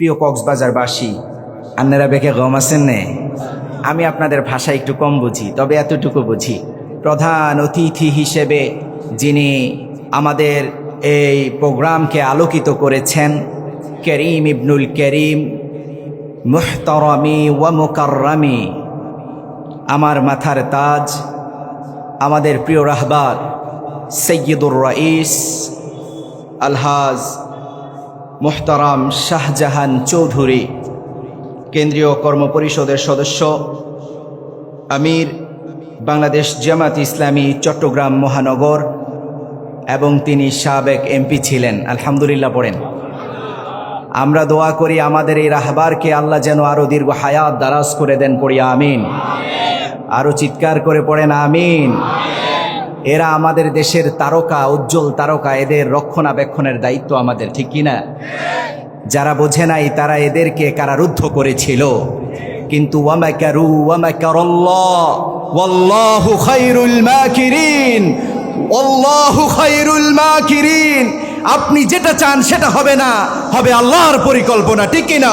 প্রিয় কক্সবাজারবাসী আন্নারা বেঁকে গম আছেন নে? আমি আপনাদের ভাষা একটু কম বুঝি, তবে এতটুকু বুঝি। প্রধান অতিথি হিসেবে যিনি আমাদের এই প্রোগ্রামকে আলোকিত করেছেন, করিম ইবনুল করিম, মুহতরমি ওয়া মুকাররামি, আমার মাথার তাজ, আমাদের প্রিয় রাহবার, সৈয়দুর রাইস, আলহাজ মোহতারাম শাহজাহান চৌধুরী, কেন্দ্রীয় কর্মপরিষদের সদস্য, আমির, বাংলাদেশ জামাত ইসলামী, চট্টগ্রাম মহানগর, এবং তিনি সাবেক এমপি ছিলেন। আলহামদুলিল্লাহ পড়েন। আমরা দোয়া করি আমাদের এই রাহবারকে আল্লাহ যেন আরও দীর্ঘ হায়াত দারাজ করে দেন পড়িয়া আমিন। আরও চিৎকার করে পড়েন, আমিন। এরা আমাদের দেশের তারকা, উজ্জ্বল তারকা, এদের রক্ষণাবেক্ষণের দায়িত্ব আমাদের, ঠিক কিনা? যারা বোঝে নাই, তারা এদেরকে কারারুদ্ধ করেছিল। কিন্তু আপনি যেটা চান সেটা হবে না, হবে আল্লাহর পরিকল্পনা, ঠিক কিনা?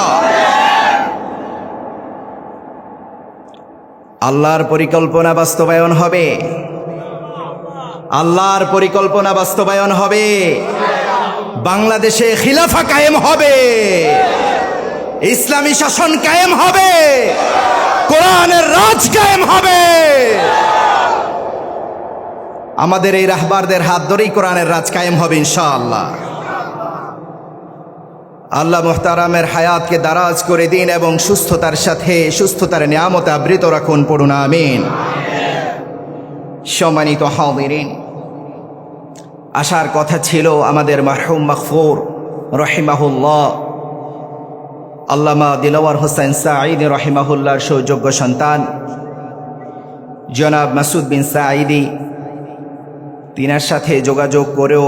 আল্লাহর পরিকল্পনা বাস্তবায়ন হবে। আল্লাহর পরিকল্পনা বাস্তবায়ন হবে। বাংলাদেশে খিলাফা কায়েম হবে। ইসলামী শাসন কায়েম হবে। কোরআনের রাজ কায়েম হবে। আমাদের এই রাহবারদের হাত ধরেই কোরআনের রাজ কায়েম হবে ইনশাআল্লাহ। আল্লাহ মোহতারামের হায়াতকে দারাজ করে দিন এবং সুস্থতার সাথে সুস্থতার নিয়ামতে আবৃত রাখুন, পড়ুন, আমিন। সম্মানিত হাউদিন আসার কথা ছিল আমাদের মাহরুম মখফুর রহিমাহুল্লাহ। আল্লামা দিলওয়ার হোসেন সাঈদ রহিমাহুল্লাহর সৌযোগ্য সন্তান। জনাব মাসুদ বিন সাঈদি, তিনার সাথে যোগাযোগ করেও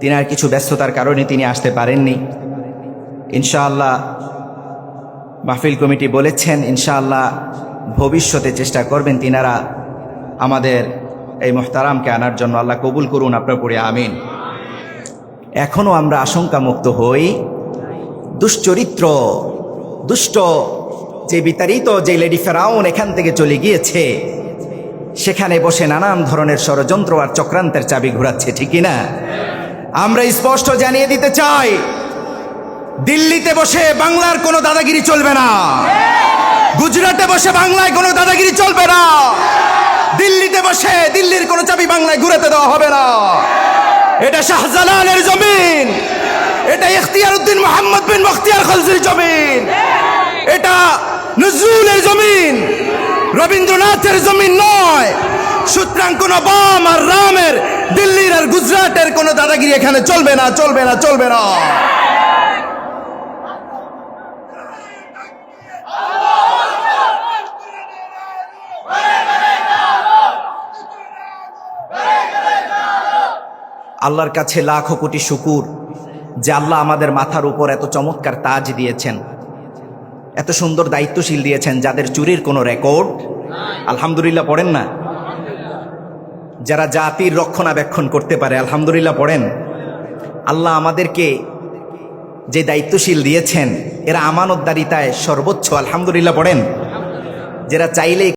তিনার কিছু ব্যস্ততার কারণে তিনি আসতে পারেননি। ইনশাআল্লাহ মাহফিল কমিটি বলেছেন, ইনশাআল্লাহ ভবিষ্যতে চেষ্টা করবেন তিনারা আমাদের এই মোহতারামকে আনার জন্য আল্লাহ কবুল করুন, আপনার পড়ে আমিন। এখনও আমরা আশঙ্কা মুক্ত হই। দুশ্চরিত্র, দুষ্ট, যে বিতাড়িত, যে লেডি ফেরাউন এখান থেকে চলে গিয়েছে, সেখানে বসে নানান ধরনের ষড়যন্ত্র আর চক্রান্তের চাবি ঘোরাচ্ছে ঠিকই না আমরা স্পষ্ট জানিয়ে দিতে চাই, দিল্লিতে বসে বাংলার কোনো দাদাগিরি চলবে না। গুজরাটে বসে বাংলায় কোনো দাদাগিরি চলবে না। দিল্লিতে বসে বাংলায় ঘুরাতে দেওয়া হবে না। এটা শাহজালালের জমিন। এটা ইখতিয়ার উদ্দিন মোহাম্মদ বিন বখতিয়ার খলসির জমিন। এটা নজরুলের জমিন। রবীন্দ্রনাথের জমিন নয়। সুতরাং কোন বাম আর রামের, দিল্লির আর গুজরাটের কোন দাদাগিরি এখানে চলবে না চলবে না চলবে না। আল্লাহর কাছে লাখো কোটি শুকুর যে আল্লাহ আমাদের মাথার উপর এত চমৎকার তাজ দিয়েছেন, এত সুন্দর দায়িত্বশীল দিয়েছেন যাদের চুরির কোনো রেকর্ড আলহামদুলিল্লাহ পড়েন না? যারা জাতির রক্ষণাবেক্ষণ করতে পারে, আলহামদুলিল্লাহ পড়েন। আল্লাহ আমাদেরকে যে দায়িত্বশীল দিয়েছেন, এরা আমানতদারিতায় সর্বোচ্চ, আলহামদুলিল্লাহ পড়েন। যারা চাইলেই